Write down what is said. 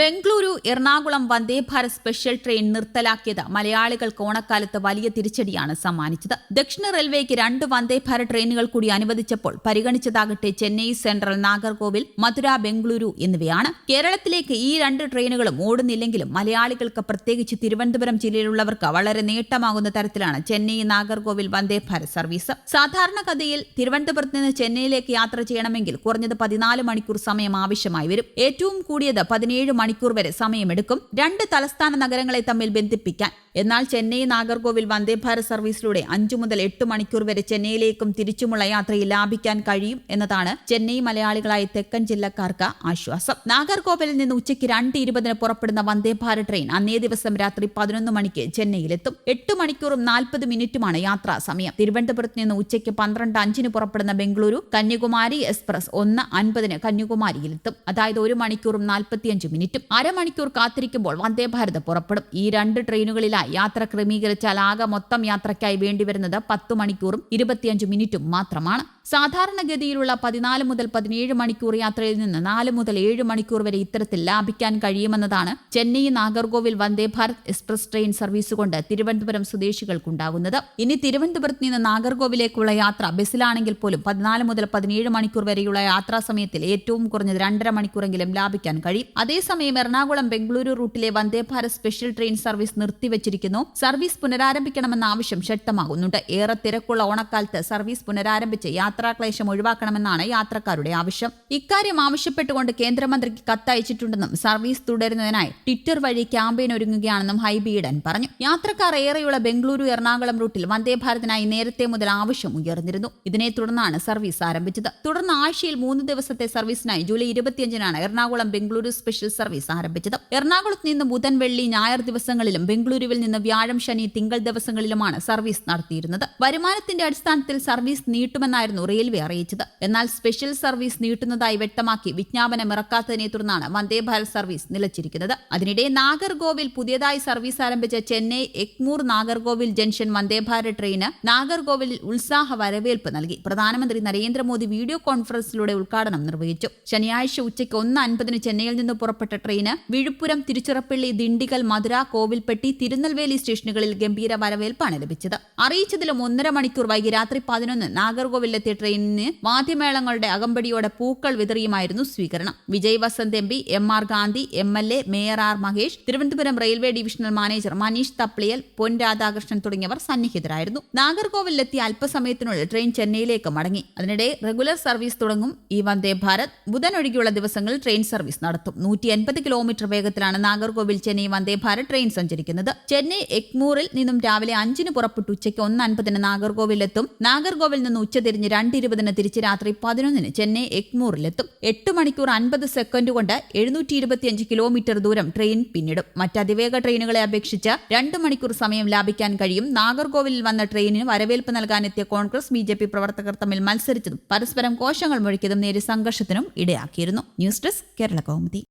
Bengaluru Ernakulam Vande Bharat special train നിർത്തലാക്കിയത് മലയാളികൾക്ക് ഓണക്കാലത്ത് വലിയ തിരിച്ചടിയാണ് സമ്മാനിച്ചത്. ദക്ഷിണ റെയിൽവേക്ക് രണ്ട് വന്ദേ ഭാരത് ട്രെയിനുകൾ കൂടി അനുവദിച്ചപ്പോൾ പരിഗണിച്ചതാകട്ടെ ചെന്നൈ സെൻട്രൽ നാഗർകോവിൽ മധുര ബംഗളൂരു എന്നിവയാണ്. കേരളത്തിലേക്ക് ഈ രണ്ട് ട്രെയിനുകളും ഓടുന്നില്ലെങ്കിലും മലയാളികൾക്ക് പ്രത്യേകിച്ച് തിരുവനന്തപുരം ജില്ലയിലുള്ളവർക്ക് വളരെ നേട്ടമാകുന്ന തരത്തിലാണ് ചെന്നൈ നാഗർകോവിൽ വന്ദേ ഭാരത് സർവീസ്. സാധാരണഗതിയിൽ തിരുവനന്തപുരത്ത് നിന്ന് ചെന്നൈയിലേക്ക് യാത്ര ചെയ്യണമെങ്കിൽ കുറഞ്ഞത് പതിനാല് മണിക്കൂർ സമയം ആവശ്യമായി വരും. ഏറ്റവും കൂടിയത് പതിനേഴ് മണിക്കൂർ വരെ സമയമെടുക്കും. രണ്ട് തലസ്ഥാന നഗരങ്ങളെ തമ്മിൽ ബന്ധിപ്പിക്കാൻ എന്നാൽ ചെന്നൈ നാഗർകോവിൽ വന്ദേ ഭാരത് സർവീസിലൂടെ അഞ്ചു മുതൽ എട്ട് മണിക്കൂർ വരെ ചെന്നൈയിലേക്കും തിരിച്ചുമുള്ള യാത്രയിൽ ലാഭിക്കാൻ കഴിയും എന്നതാണ് ചെന്നൈ മലയാളികളായ തെക്കൻ ജില്ലക്കാർക്ക് ആശ്വാസം. നാഗർകോവിലിൽ നിന്ന് ഉച്ചയ്ക്ക് രണ്ട് ഇരുപതിന് പുറപ്പെടുന്ന വന്ദേ ഭാരത് ട്രെയിൻ അന്നേ ദിവസം രാത്രി പതിനൊന്ന് മണിക്ക് ചെന്നൈയിലെത്തും. എട്ട് മണിക്കൂറും നാൽപ്പത് മിനിറ്റുമാണ് യാത്രാ സമയം. തിരുവനന്തപുരത്ത് നിന്ന് ഉച്ചയ്ക്ക് പന്ത്രണ്ട് അഞ്ചിന് പുറപ്പെടുന്ന ബംഗളൂരു കന്യാകുമാരി എക്സ്പ്രസ് ഒന്ന് അൻപതിന് കന്യാകുമാരിയിലെത്തും. അതായത് ഒരു മണിക്കൂറും നാൽപ്പത്തിയഞ്ച് മിനിറ്റും. അരമണിക്കൂർ കാത്തിരിക്കുമ്പോൾ വന്ദേ ഭാരത് പുറപ്പെടും. ഈ രണ്ട് ട്രെയിനുകളിലായി യാത്ര ക്രമീകരിച്ചാൽ ആകെ മൊത്തം യാത്രയ്ക്കായി വേണ്ടിവരുന്നത് പത്ത് മണിക്കൂറും ഇരുപത്തിയഞ്ച് മിനിറ്റും മാത്രമാണ്. സാധാരണഗതിയിലുള്ള പതിനാല് മുതൽ പതിനേഴ് മണിക്കൂർ യാത്രയിൽ നിന്ന് നാല് മുതൽ ഏഴ് മണിക്കൂർ വരെ ഇത്തരത്തിൽ ലാഭിക്കാൻ കഴിയുമെന്നതാണ് Chennai Nagercoil Vande Bharat express train service കൊണ്ട് തിരുവനന്തപുരം സ്വദേശികൾക്കുണ്ടാകുന്നത് ഇനി തിരുവനന്തപുരത്ത് നിന്ന് നാഗർകോവിലേക്കുള്ള യാത്ര ബസ്സിലാണെങ്കിൽ പോലും പതിനാല് മുതൽ പതിനേഴ് മണിക്കൂർ വരെയുള്ള യാത്രാ സമയത്തിൽ ഏറ്റവും കുറഞ്ഞത് രണ്ടര മണിക്കൂറെങ്കിലും ലാഭിക്കാൻ കഴിയും. അതേസമയം Ernakulam Bengaluru റൂട്ടിലെ Vande Bharat special train service നിർത്തിവച്ചിരിക്കുന്നു. Service പുനരാരംഭിക്കണമെന്ന ആവശ്യം ശക്തമാകുന്നുണ്ട്. ഏറെ തിരക്കുള്ള ഓണക്കാലത്ത് സർവീസ് പുനരാരംഭിച്ച് യാത്രാക്ലേശം ഒഴിവാക്കണമെന്നാണ് യാത്രക്കാരുടെ ആവശ്യം. ഇക്കാര്യം ആവശ്യപ്പെട്ടുകൊണ്ട് കേന്ദ്രമന്ത്രിക്ക് കത്തയച്ചിട്ടുണ്ടെന്നും സർവീസ് തുടരുന്നതിനായി ട്വിറ്റർ വഴി ക്യാമ്പയിൻ ഒരുങ്ങുകയാണെന്നും ഹൈബി ഹൈബീഡൻ പറഞ്ഞു. യാത്രക്കാർ ഏറെയുള്ള ബംഗളൂരു എറണാകുളം റൂട്ടിൽ വന്ദേ ഭാരതിനായി നേരത്തെ മുതൽ ആവശ്യം ഉയർന്നിരുന്നു. ഇതിനെ തുടർന്നാണ് സർവീസ് ആരംഭിച്ചത്. തുടർന്ന് ആഴ്ചയിൽ മൂന്ന് ദിവസത്തെ സർവീസിനായി ജൂലൈ ഇരുപത്തിയഞ്ചിനാണ് എറണാകുളം ബംഗളൂരു സ്പെഷ്യൽ സർവീസ് ആരംഭിച്ചത്. എറണാകുളത്ത് നിന്ന് ബുധൻ വെള്ളി ഞായർ ദിവസങ്ങളിലും ബംഗളൂരുവിൽ നിന്ന് വ്യാഴം ശനി തിങ്കൾ ദിവസങ്ങളിലുമാണ് സർവീസ് നടത്തിയിരുന്നത്. വരുമാനത്തിന്റെ അടിസ്ഥാനത്തിൽ സർവീസ് നീട്ടുമെന്നായിരുന്നു റെയിൽവേ അറിയിച്ചത്. എന്നാൽ സ്പെഷ്യൽ സർവീസ് നീട്ടുന്നതായി വ്യക്തമാക്കി വിജ്ഞാപനം ഇറക്കാത്തതിനെ തുടർന്നാണ് വന്ദേ ഭാരത് സർവീസ് നിലച്ചിരിക്കുന്നത്. അതിനിടെ നാഗർകോവിൽ പുതിയതായി സർവീസ് ആരംഭിച്ച ചെന്നൈ എക്മൂർ നാഗർകോവിൽ ജംഗ്ഷൻ വന്ദേ ഭാരത് ട്രെയിന് നാഗർകോവിലിൽ ഉത്സാഹ വരവേൽപ്പ് നൽകി. പ്രധാനമന്ത്രി നരേന്ദ്രമോദി വീഡിയോ കോൺഫറൻസിലൂടെ ഉദ്ഘാടനം നിർവഹിച്ചു. ശനിയാഴ്ച ഉച്ചയ്ക്ക് ഒന്ന് അൻപതിന് ചെന്നൈയിൽ നിന്ന് പുറപ്പെട്ട ട്രെയിന് വിഴുപ്പുരം തിരുച്ചിറപ്പള്ളി ദിണ്ടിഗൽ മധുര കോവിൽപ്പെട്ടി തിരുനെൽവേലി സ്റ്റേഷനുകളിൽ ഗംഭീര വരവേൽപ്പാണ് ലഭിച്ചത്. അറിയിച്ചതിലും ഒന്നര മണിക്കൂർ വൈകി രാത്രി പതിനൊന്ന് നാഗർകോവിലെത്തിയ ട്രെയിനിന് വാദ്യമേളങ്ങളുടെ അകമ്പടിയോടെ പൂക്കൾ വിതറിയുമായിരുന്നു സ്വീകരണം. Vijay Vasanth M P M R Gandhi M L A mayor R Mahesh Thiruvananthapuram railway divisional manager Manish Thapliyal Pon Radhakrishnan തുടങ്ങിയവർ സന്നിഹിതരായിരുന്നു. നാഗർകോവിലെത്തിയ അല്പസമയത്തിനുള്ളിൽ ട്രെയിൻ ചെന്നൈയിലേക്ക് മടങ്ങി. അതിനിടെ റെഗുലർ സർവീസ് തുടങ്ങും. ഈ വന്ദേ ഭാരത്. ബുധൻ ഒഴികെയുള്ള ദിവസങ്ങളിൽ ട്രെയിൻ സർവീസ് നടത്തും. നൂറ്റി എൺപത് കിലോമീറ്റർ വേഗത്തിലാണ് നാഗർകോവിൽ ചെന്നൈ വന്ദേ ഭാരത് ട്രെയിൻ സഞ്ചരിക്കുന്നത്. ചെന്നൈ എക്മൂറിൽ നിന്നും രാവിലെ അഞ്ചിന് പുറപ്പെട്ടു. ഉച്ചയ്ക്ക് ഒന്ന് അൻപതിന് നാഗർകോവിലെത്തും. നാഗർകോവിൽ നിന്ന് ഉച്ചതിരിഞ്ഞ് രണ്ട് ഇരുപതിന് തിരിച്ച് രാത്രി പതിനൊന്നിന് ചെന്നൈ എഗ്മൂറിലെത്തും. എട്ട് മണിക്കൂർ അൻപത് സെക്കൻഡ് കൊണ്ട് എഴുന്നൂറ്റി ഇരുപത്തിയഞ്ച് കിലോമീറ്റർ ദൂരം ട്രെയിൻ പിന്നിടും. മറ്റ് അതിവേഗ ട്രെയിനുകളെ അപേക്ഷിച്ച് രണ്ട് മണിക്കൂർ സമയം ലാഭിക്കാൻ കഴിയും. നാഗർകോവിലിൽ വന്ന ട്രെയിനിന് വരവേൽപ്പ് നൽകാനെത്തിയ കോൺഗ്രസ് ബി ജെ പി പ്രവർത്തകർ തമ്മിൽ മത്സരിച്ചതും പരസ്പരം കോശങ്ങൾ മുഴക്കിയതും നേരിയ സംഘർഷത്തിനും ഇടയാക്കിയിരുന്നു. News desk Kerala Kaumudi.